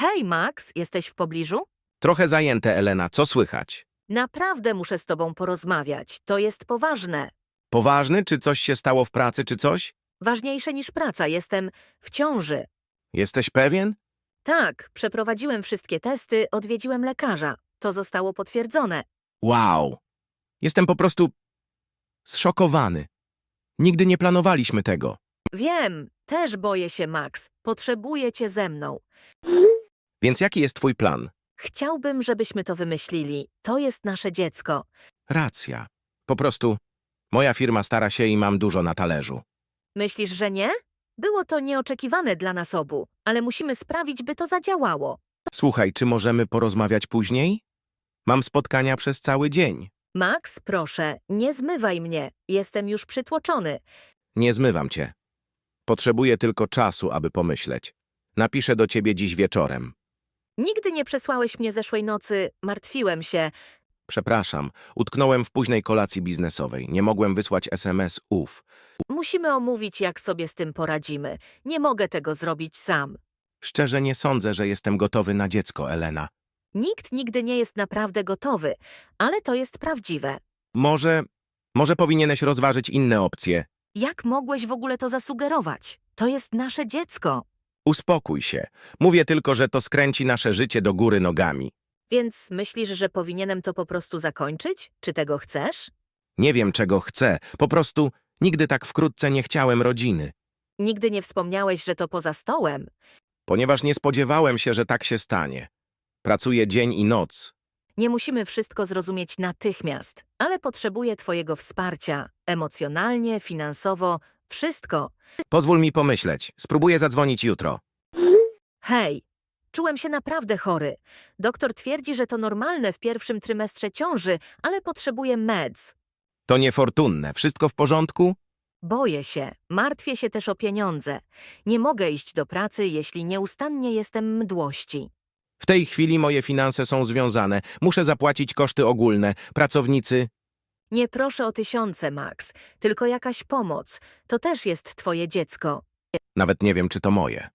Hej, Max, jesteś w pobliżu? Trochę zajęte, Elena, co słychać? Naprawdę muszę z tobą porozmawiać. To jest poważne. Poważny, czy coś się stało w pracy, czy coś? Ważniejsze niż praca. Jestem w ciąży. Jesteś pewien? Tak, przeprowadziłem wszystkie testy, odwiedziłem lekarza. To zostało potwierdzone. Wow. Jestem po prostu zszokowany. Nigdy nie planowaliśmy tego. Wiem, też boję się, Max. Potrzebuję cię ze mną. Więc jaki jest twój plan? Chciałbym, żebyśmy to wymyślili. To jest nasze dziecko. Racja. Po prostu moja firma stara się i mam dużo na talerzu. Myślisz, że nie? Było to nieoczekiwane dla nas obu, ale musimy sprawić, by to zadziałało. Słuchaj, czy możemy porozmawiać później? Mam spotkania przez cały dzień. Max, proszę, nie zmywaj mnie. Jestem już przytłoczony. Nie zmywam cię. Potrzebuję tylko czasu, aby pomyśleć. Napiszę do ciebie dziś wieczorem. Nigdy nie przesłałeś mnie zeszłej nocy. Martwiłem się. Przepraszam, utknąłem w późnej kolacji biznesowej. Nie mogłem wysłać SMS ów. Musimy omówić, jak sobie z tym poradzimy. Nie mogę tego zrobić sam. Szczerze nie sądzę, że jestem gotowy na dziecko, Elena. Nikt nigdy nie jest naprawdę gotowy, ale to jest prawdziwe. Może, może powinieneś rozważyć inne opcje. Jak mogłeś w ogóle to zasugerować? To jest nasze dziecko. Uspokój się. Mówię tylko, że to skręci nasze życie do góry nogami. Więc myślisz, że powinienem to po prostu zakończyć? Czy tego chcesz? Nie wiem, czego chcę. Po prostu nigdy tak wkrótce nie chciałem rodziny. Nigdy nie wspomniałeś, że to poza stołem. Ponieważ nie spodziewałem się, że tak się stanie. Pracuję dzień i noc. Nie musimy wszystko zrozumieć natychmiast, ale potrzebuję Twojego wsparcia emocjonalnie, finansowo, wszystko. Pozwól mi pomyśleć. Spróbuję zadzwonić jutro. Hej, czułem się naprawdę chory. Doktor twierdzi, że to normalne w pierwszym trymestrze ciąży, ale potrzebuję meds. To niefortunne. Wszystko w porządku? Boję się, martwię się też o pieniądze. Nie mogę iść do pracy, jeśli nieustannie jestem mdłości. W tej chwili moje finanse są związane. Muszę zapłacić koszty ogólne. Pracownicy. Nie proszę o tysiące, Max, tylko jakaś pomoc. To też jest Twoje dziecko. Nawet nie wiem, czy to moje.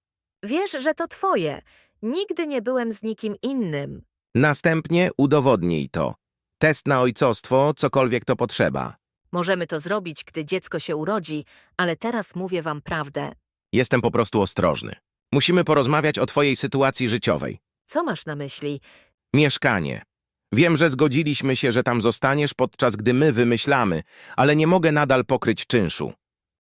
Wiesz, że to Twoje. Nigdy nie byłem z nikim innym. Następnie udowodnij to. Test na ojcostwo, cokolwiek to potrzeba. Możemy to zrobić, gdy dziecko się urodzi, ale teraz mówię Wam prawdę. Jestem po prostu ostrożny. Musimy porozmawiać o twojej sytuacji życiowej. Co masz na myśli? Mieszkanie. Wiem, że zgodziliśmy się, że tam zostaniesz, podczas gdy my wymyślamy, ale nie mogę nadal pokryć czynszu.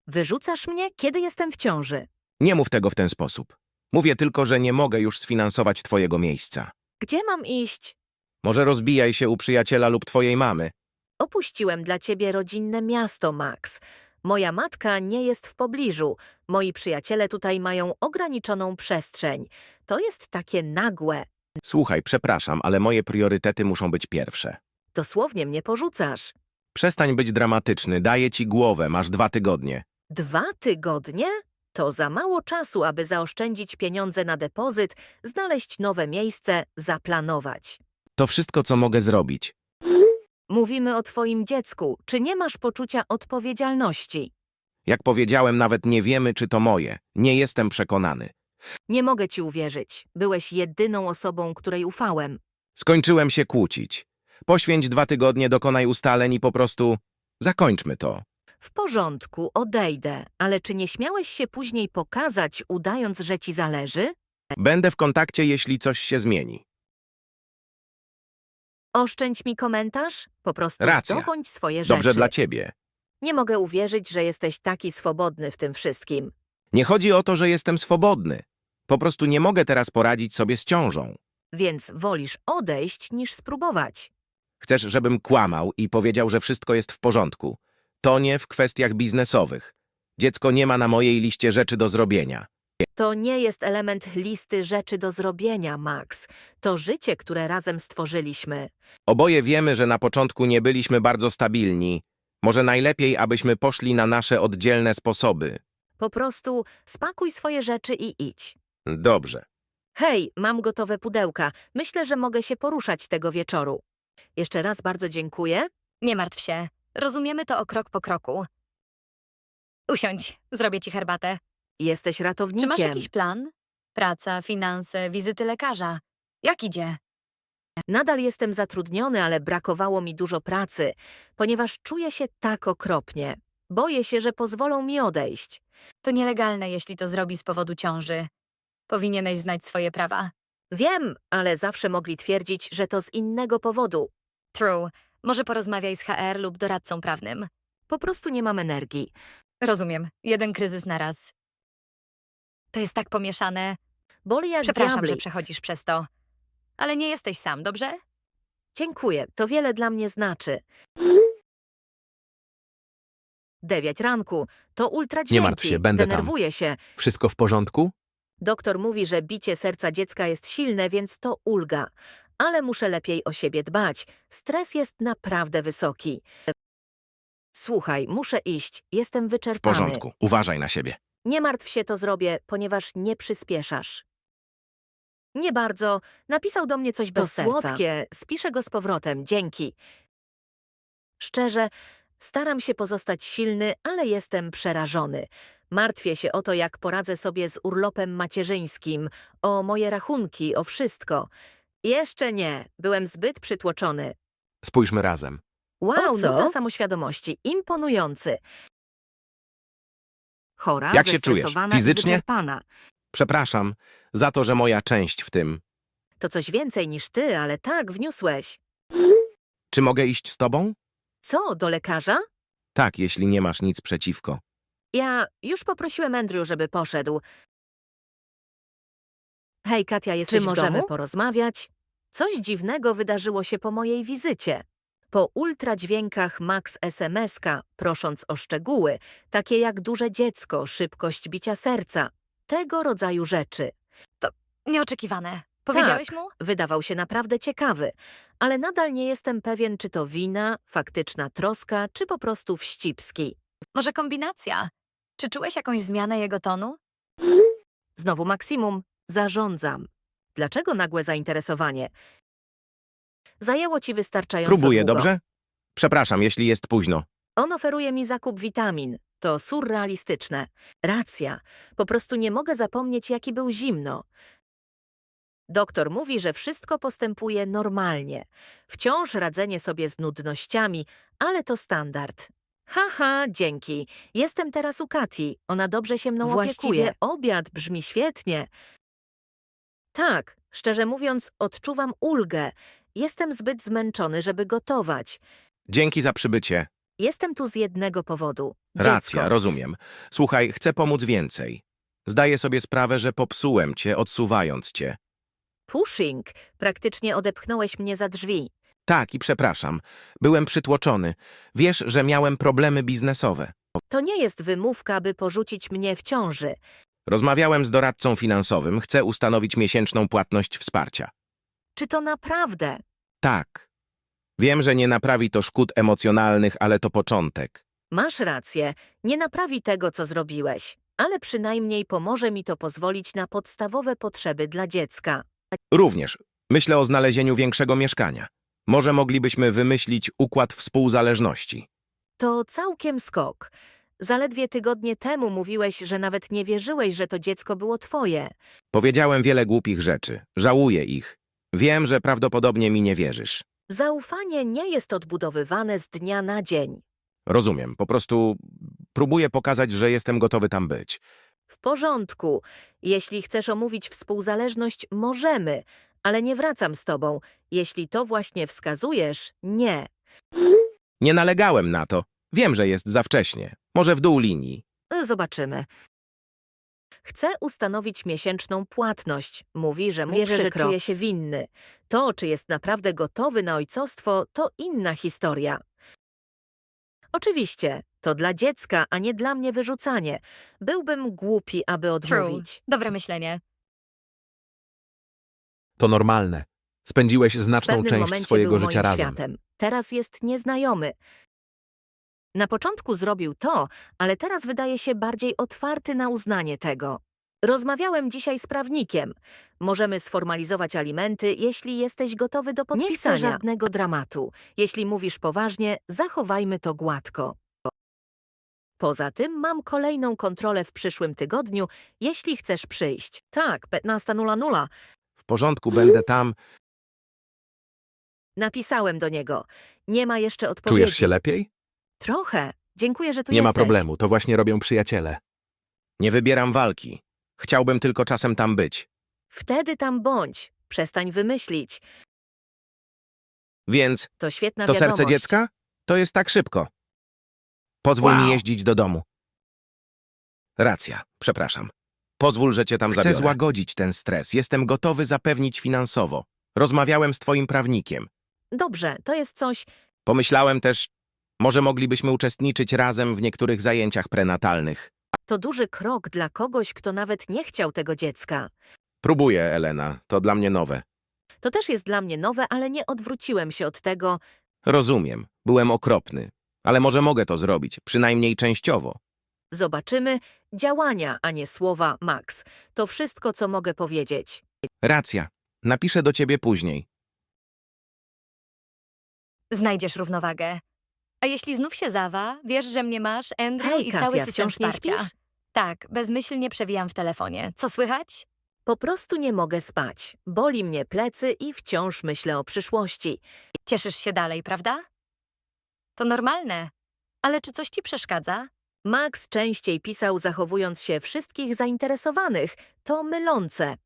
Wyrzucasz mnie, kiedy jestem w ciąży? Nie mów tego w ten sposób. Mówię tylko, że nie mogę już sfinansować twojego miejsca. Gdzie mam iść? Może rozbijaj się u przyjaciela lub twojej mamy. Opuściłem dla ciebie rodzinne miasto, Max. Moja matka nie jest w pobliżu. Moi przyjaciele tutaj mają ograniczoną przestrzeń. To jest takie nagłe. Słuchaj, przepraszam, ale moje priorytety muszą być pierwsze. Dosłownie mnie porzucasz. Przestań być dramatyczny, daję ci głowę, masz dwa tygodnie. Dwa tygodnie? To za mało czasu, aby zaoszczędzić pieniądze na depozyt, znaleźć nowe miejsce, zaplanować. To wszystko, co mogę zrobić. Mówimy o twoim dziecku. Czy nie masz poczucia odpowiedzialności? Jak powiedziałem, nawet nie wiemy, czy to moje. Nie jestem przekonany. Nie mogę ci uwierzyć. Byłeś jedyną osobą, której ufałem. Skończyłem się kłócić. Poświęć dwa tygodnie, dokonaj ustaleń i po prostu zakończmy to. W porządku, odejdę, ale czy nie śmiałeś się później pokazać, udając, że ci zależy? Będę w kontakcie, jeśli coś się zmieni. Oszczędź mi komentarz? Po prostu Racja. zdobądź swoje Dobrze rzeczy. dla ciebie. Nie mogę uwierzyć, że jesteś taki swobodny w tym wszystkim. Nie chodzi o to, że jestem swobodny. Po prostu nie mogę teraz poradzić sobie z ciążą. Więc wolisz odejść niż spróbować. Chcesz, żebym kłamał i powiedział, że wszystko jest w porządku. To nie w kwestiach biznesowych. Dziecko nie ma na mojej liście rzeczy do zrobienia. To nie jest element listy rzeczy do zrobienia, Max. To życie, które razem stworzyliśmy. Oboje wiemy, że na początku nie byliśmy bardzo stabilni. Może najlepiej, abyśmy poszli na nasze oddzielne sposoby. Po prostu spakuj swoje rzeczy i idź. Dobrze. Hej, mam gotowe pudełka. Myślę, że mogę się poruszać tego wieczoru. Jeszcze raz bardzo dziękuję. Nie martw się. Rozumiemy to o krok po kroku. Usiądź, zrobię ci herbatę. Jesteś Czy ratownikiem. masz jakiś plan? Praca, finanse, wizyty lekarza. Jak idzie? Nadal jestem zatrudniony, ale brakowało mi dużo pracy, ponieważ czuję się tak okropnie. Boję się, że pozwolą mi odejść. To nielegalne, jeśli to zrobi z powodu ciąży. Powinieneś znać swoje prawa. Wiem, ale zawsze mogli twierdzić, że to z innego powodu. True. Może porozmawiaj z HR lub doradcą prawnym. Po prostu nie mam energii. Rozumiem. Jeden kryzys na raz. To jest tak pomieszane. Boli jak Przepraszam, diabli. że przechodzisz przez to. Ale nie jesteś sam, dobrze? Dziękuję, to wiele dla mnie znaczy. Dziewięć ranku, to ultradźwięki. Nie martw się, będę tam. Denerwuję się. Wszystko w porządku? Doktor mówi, że bicie serca dziecka jest silne, więc to ulga. Ale muszę lepiej o siebie dbać. Stres jest naprawdę wysoki. Słuchaj, muszę iść. Jestem W wyczerpany. porządku. Uważaj na siebie. Nie martw się, to zrobię, ponieważ nie przyspieszasz. Nie bardzo. Napisał do mnie coś To bez serca. słodkie. Spiszę go z powrotem. Dzięki. Szczerze, staram się pozostać silny, ale jestem przerażony. Martwię się o to, jak poradzę sobie z urlopem macierzyńskim, o moje rachunki, o wszystko. Jeszcze nie. Byłem zbyt przytłoczony. Spójrzmy razem. Wow, O co? nuta samoświadomości. Imponujący. Chora, Jak się czujesz? zestresowana i Fizycznie? wyczerpana. Przepraszam za to, że moja część w tym. To coś więcej niż ty, ale tak, wniósłeś. Czy mogę iść z tobą? Co, do lekarza? Tak, jeśli nie masz nic przeciwko. Ja już poprosiłem Andrew, żeby poszedł. Hej, Katia, jesteś Czy w możemy domu? porozmawiać? Coś dziwnego wydarzyło się po mojej wizycie. Po ultradźwiękach Max SMS-ka, prosząc o szczegóły, takie jak duże dziecko, szybkość bicia serca, tego rodzaju rzeczy. Nieoczekiwane. Powiedziałeś mu? Wydawał się naprawdę ciekawy, ale nadal nie jestem pewien, czy to wina, faktyczna troska, czy po prostu wścibski. Może kombinacja? Czy czułeś jakąś zmianę jego tonu? Znowu maksimum, zarządzam. Dlaczego nagłe zainteresowanie? Zajęło ci wystarczająco Próbuję, długo. dobrze? Przepraszam, jeśli jest późno. On oferuje mi zakup witamin. To surrealistyczne. Racja. Po prostu nie mogę zapomnieć, jaki był zimno. Doktor mówi, że wszystko postępuje normalnie. Wciąż radzenie sobie z nudnościami, ale to standard. Haha, dzięki. Jestem teraz u Kati. Ona dobrze się mną Właściwie opiekuje. obiad brzmi świetnie. Tak, szczerze mówiąc, odczuwam ulgę. Jestem zbyt zmęczony, żeby gotować. Dzięki za przybycie. Jestem tu z jednego powodu. Racja, Dziecko. rozumiem. Słuchaj, chcę pomóc więcej. Zdaję sobie sprawę, że popsułem cię, odsuwając cię. Pushing. Praktycznie odepchnąłeś mnie za drzwi. Tak, i przepraszam. Byłem przytłoczony. Wiesz, że miałem problemy biznesowe. To nie jest wymówka, by porzucić mnie w ciąży. Rozmawiałem z doradcą finansowym. Chcę ustanowić miesięczną płatność wsparcia. Czy to naprawdę? Tak. Wiem, że nie naprawi to szkód emocjonalnych, ale to początek. Masz rację. Nie naprawi tego, co zrobiłeś. Ale przynajmniej pomoże mi to pozwolić na podstawowe potrzeby dla dziecka. Również myślę o znalezieniu większego mieszkania. Może moglibyśmy wymyślić układ współzależności. To całkiem skok. Zaledwie tygodnie temu mówiłeś, że nawet nie wierzyłeś, że to dziecko było twoje. Powiedziałem wiele głupich rzeczy. Żałuję ich. Wiem, że prawdopodobnie mi nie wierzysz. Zaufanie nie jest odbudowywane z dnia na dzień. Rozumiem, po prostu próbuję pokazać, że jestem gotowy tam być. W porządku. Jeśli chcesz omówić współzależność, możemy, ale nie wracam z tobą. Jeśli to właśnie wskazujesz, nie. Nie nalegałem na to. Wiem, że jest za wcześnie. Może w dół linii. Zobaczymy. Chcę ustanowić miesięczną płatność. Mówi, że mu Wierzę, że przykro. czuje się winny. To, czy jest naprawdę gotowy na ojcostwo, to inna historia. Oczywiście, to dla dziecka, a nie dla mnie wyrzucanie. Byłbym głupi, aby odmówić. Dobre myślenie. To normalne. Spędziłeś znaczną część swojego życia razem. światem. Teraz jest nieznajomy. Na początku zrobił to, ale teraz wydaje się bardziej otwarty na uznanie tego. Rozmawiałem dzisiaj z prawnikiem. Możemy sformalizować alimenty, jeśli jesteś gotowy do podpisania. Nie chcę żadnego dramatu. Jeśli mówisz poważnie, zachowajmy to gładko. Poza tym mam kolejną kontrolę w przyszłym tygodniu, jeśli chcesz przyjść. Tak, 15.00. W porządku, będę tam. Napisałem do niego. Nie ma jeszcze odpowiedzi. Czujesz się lepiej? Trochę. Dziękuję, że tu Nie jesteś. ma problemu, to właśnie robią przyjaciele. Nie wybieram walki. Chciałbym tylko czasem tam być. Wtedy tam bądź. Przestań wymyślić. Więc To świetna to wiadomość. serce dziecka? To jest tak szybko. Pozwól Wow. mi jeździć do domu. Racja, przepraszam. Pozwól, że cię tam Chcę Chcę złagodzić ten stres. Jestem gotowy zapewnić finansowo. Rozmawiałem z twoim prawnikiem. Dobrze, to jest coś... Pomyślałem też, może moglibyśmy uczestniczyć razem w niektórych zajęciach prenatalnych. To duży krok dla kogoś, kto nawet nie chciał tego dziecka. Próbuję, Elena. To dla mnie nowe. To też jest dla mnie nowe, ale nie odwróciłem się od tego. Rozumiem. Byłem okropny. Ale może mogę to zrobić, przynajmniej częściowo. Zobaczymy działania, a nie słowa Max. To wszystko, co mogę powiedzieć. Racja. Napiszę do ciebie później. Znajdziesz równowagę. A jeśli znów się zawa, wiesz, że mnie masz, Andrew Hej, i Katia, cały system wciąż nie wsparcia. śpisz? Tak, bezmyślnie przewijam w telefonie. Co słychać? Po prostu nie mogę spać. Boli mnie plecy i wciąż myślę o przyszłości. Cieszysz się dalej, prawda? To normalne. Ale czy coś ci przeszkadza? Max częściej pisał, zachowując się wszystkich zainteresowanych. To mylące.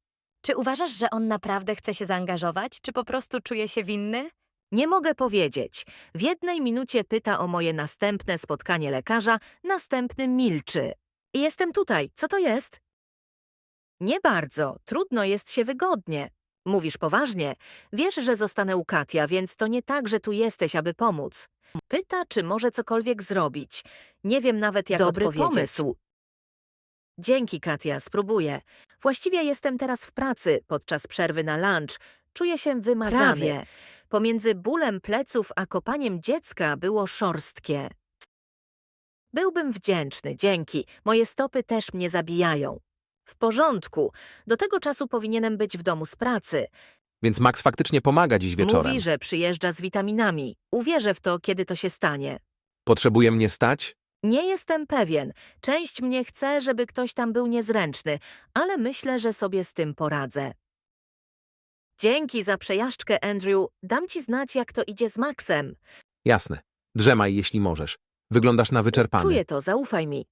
Czy uważasz, że on naprawdę chce się zaangażować, czy po prostu czuje się winny? Nie mogę powiedzieć. W jednej minucie pyta o moje następne spotkanie lekarza, następnym milczy. Jestem tutaj, co to jest? Nie bardzo, trudno jest się wygodnie. Mówisz poważnie. Wiesz, że zostanę u Katia, więc to nie tak, że tu jesteś, aby pomóc. Pyta, czy może cokolwiek zrobić. Nie wiem nawet, jak Dobry odpowiedzieć. pomysł. Dzięki, Katia, spróbuję. Właściwie jestem teraz w pracy, podczas przerwy na lunch. Czuję się wymazany. Prawie. Pomiędzy bólem pleców a kopaniem dziecka było szorstkie. Byłbym wdzięczny, dzięki. Moje stopy też mnie zabijają. W porządku. Do tego czasu powinienem być w domu z pracy. Więc Max faktycznie pomaga dziś wieczorem. Mówi, że przyjeżdża z witaminami. Uwierzę w to, kiedy to się stanie. Potrzebuje mnie stać? Nie jestem pewien. Część mnie chce, żeby ktoś tam był niezręczny, ale myślę, że sobie z tym poradzę. Dzięki za przejażdżkę, Andrew. Dam ci znać, jak to idzie z Maxem. Jasne. Drzemaj, jeśli możesz. Wyglądasz na wyczerpany. Czuję to, zaufaj mi.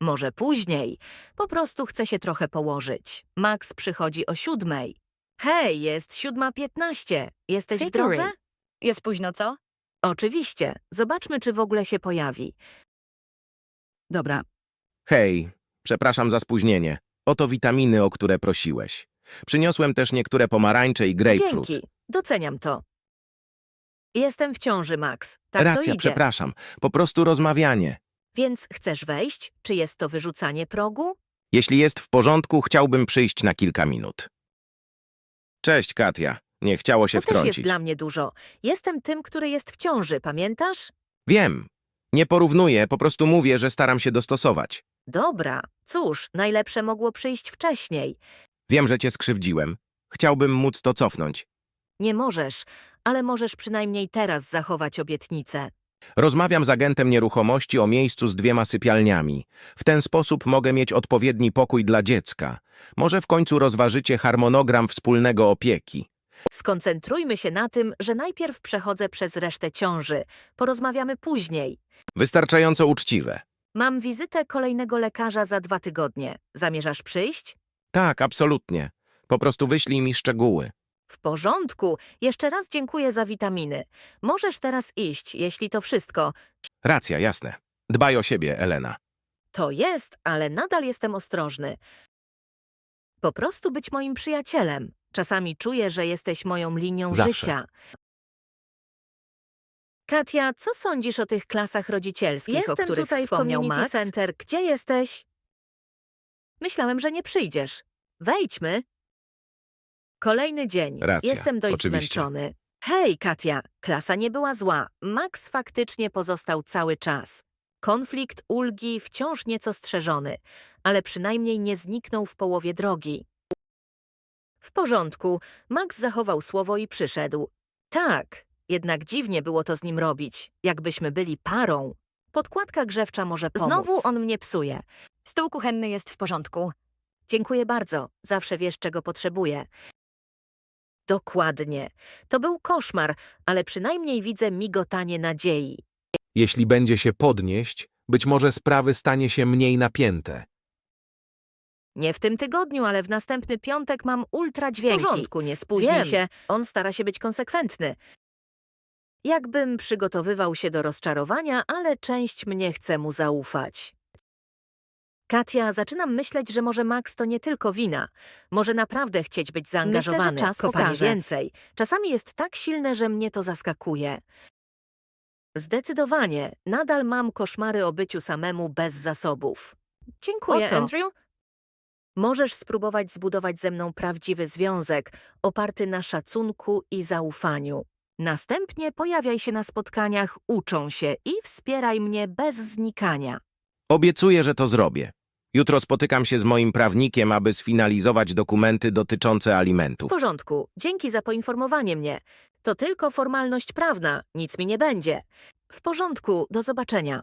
Może później. Po prostu chcę się trochę położyć. Max przychodzi o siódmej. Hej, jest siódma piętnaście. Jesteś w Figure. drodze? Jest późno, co? Oczywiście. Zobaczmy, czy w ogóle się pojawi. Dobra, Hej, przepraszam za spóźnienie. Oto witaminy, o które prosiłeś. Przyniosłem też niektóre pomarańcze i grapefruit. dzięki. Doceniam to. Jestem w ciąży, Max. Tak to Racja, idzie. przepraszam. Po prostu rozmawianie. Więc chcesz wejść? Czy jest to wyrzucanie progu? Jeśli jest w porządku, chciałbym przyjść na kilka minut. Cześć, Katia. Nie chciało się to też jest wtrącić. dla mnie dużo. Jestem tym, który jest w ciąży, pamiętasz? Wiem. Nie porównuję, po prostu mówię, że staram się dostosować. Dobra. Cóż, najlepsze mogło przyjść wcześniej. Wiem, że cię skrzywdziłem. Chciałbym móc to cofnąć. Nie możesz, ale możesz przynajmniej teraz zachować obietnicę. Rozmawiam z agentem nieruchomości o miejscu z dwiema sypialniami. W ten sposób mogę mieć odpowiedni pokój dla dziecka. Może w końcu rozważycie harmonogram wspólnego opieki. Skoncentrujmy się na tym, że najpierw przechodzę przez resztę ciąży. Porozmawiamy później. Wystarczająco uczciwe. Mam wizytę kolejnego lekarza za dwa tygodnie. Zamierzasz przyjść? Tak, absolutnie. Po prostu wyślij mi szczegóły. W porządku. Jeszcze raz dziękuję za witaminy. Możesz teraz iść, jeśli to wszystko. Racja, jasne. Dbaj o siebie, Elena. To jest, ale nadal jestem ostrożny. Po prostu być moim przyjacielem. Czasami czuję, że jesteś moją linią Zawsze. życia. Katia, co sądzisz o tych klasach rodzicielskich, Jestem o których tutaj w wspomniał community Max? Center. Gdzie jesteś? Myślałem, że nie przyjdziesz. Wejdźmy. Kolejny dzień. Racja, Jestem dość oczywiście. zmęczony. Hej, Katia, klasa nie była zła. Max faktycznie pozostał cały czas. Konflikt ulgi wciąż nieco strzeżony, ale przynajmniej nie zniknął w połowie drogi. W porządku, Max zachował słowo i przyszedł. Tak, jednak dziwnie było to z nim robić, jakbyśmy byli parą. Podkładka grzewcza może pomóc. Znowu on mnie psuje. Stół kuchenny jest w porządku. Dziękuję bardzo. Zawsze wiesz, czego potrzebuję. Dokładnie. To był koszmar, ale przynajmniej widzę migotanie nadziei. Jeśli będzie się podnieść, być może sprawy stanie się mniej napięte. Nie w tym tygodniu, ale w następny piątek mam ultra dźwięki. W porządku, nie spóźnij Wiem. się. On stara się być konsekwentny. Jakbym przygotowywał się do rozczarowania, ale część mnie chce mu zaufać. Katia, zaczynam myśleć, że może Max to nie tylko wina. Może naprawdę chcieć być zaangażowany. Myślę, że czas Kopanie pokaże. więcej. Czasami jest tak silne, że mnie to zaskakuje. Zdecydowanie. Nadal mam koszmary o byciu samemu bez zasobów. Dziękuję, O co? Andrew. Możesz spróbować zbudować ze mną prawdziwy związek, oparty na szacunku i zaufaniu. Następnie pojawiaj się na spotkaniach, uczą się i wspieraj mnie bez znikania. Obiecuję, że to zrobię. Jutro spotykam się z moim prawnikiem, aby sfinalizować dokumenty dotyczące W alimentów. porządku, dzięki za poinformowanie mnie. To tylko formalność prawna, nic mi nie będzie. W porządku, do zobaczenia.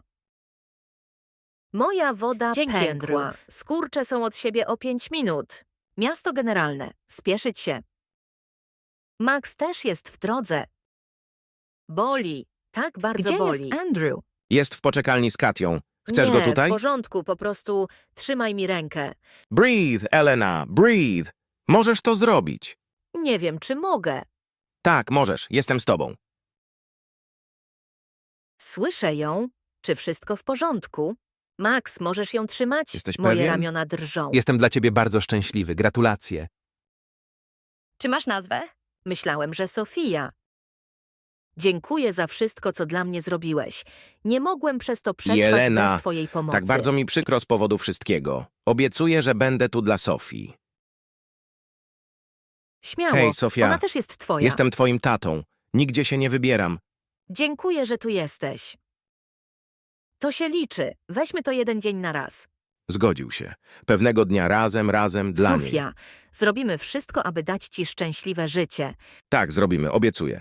Moja woda Dzięki, pękła. Andrew. Skurcze są od siebie o pięć minut. Miasto generalne. Spieszyć się. Max też jest w drodze. Boli. Tak bardzo Gdzie boli. jest Andrew? Jest w poczekalni z Katią. Chcesz nie, go tutaj? w porządku, po prostu trzymaj mi rękę. Breathe, Elena, breathe. Możesz to zrobić. Nie wiem, czy mogę. Tak, możesz. Jestem z tobą. Słyszę ją. Czy wszystko w porządku? Max, możesz ją trzymać? Jesteś Moje pewien? ramiona drżą. Jestem dla ciebie bardzo szczęśliwy. Gratulacje. Czy masz nazwę? Myślałem, że Sofia. Dziękuję za wszystko, co dla mnie zrobiłeś. Nie mogłem przez to przetrwać Jelena, bez twojej pomocy. Tak bardzo mi przykro z powodu wszystkiego. Obiecuję, że będę tu dla Sofii. Śmiało. Hej, Sofia. Ona też jest twoja. Jestem twoim tatą. Nigdzie się nie wybieram. Dziękuję, że tu jesteś. To się liczy. Weźmy to jeden dzień na raz. Zgodził się. Pewnego dnia razem, razem, dla niej. Sofia, zrobimy wszystko, aby dać ci szczęśliwe życie. Tak, zrobimy, obiecuję.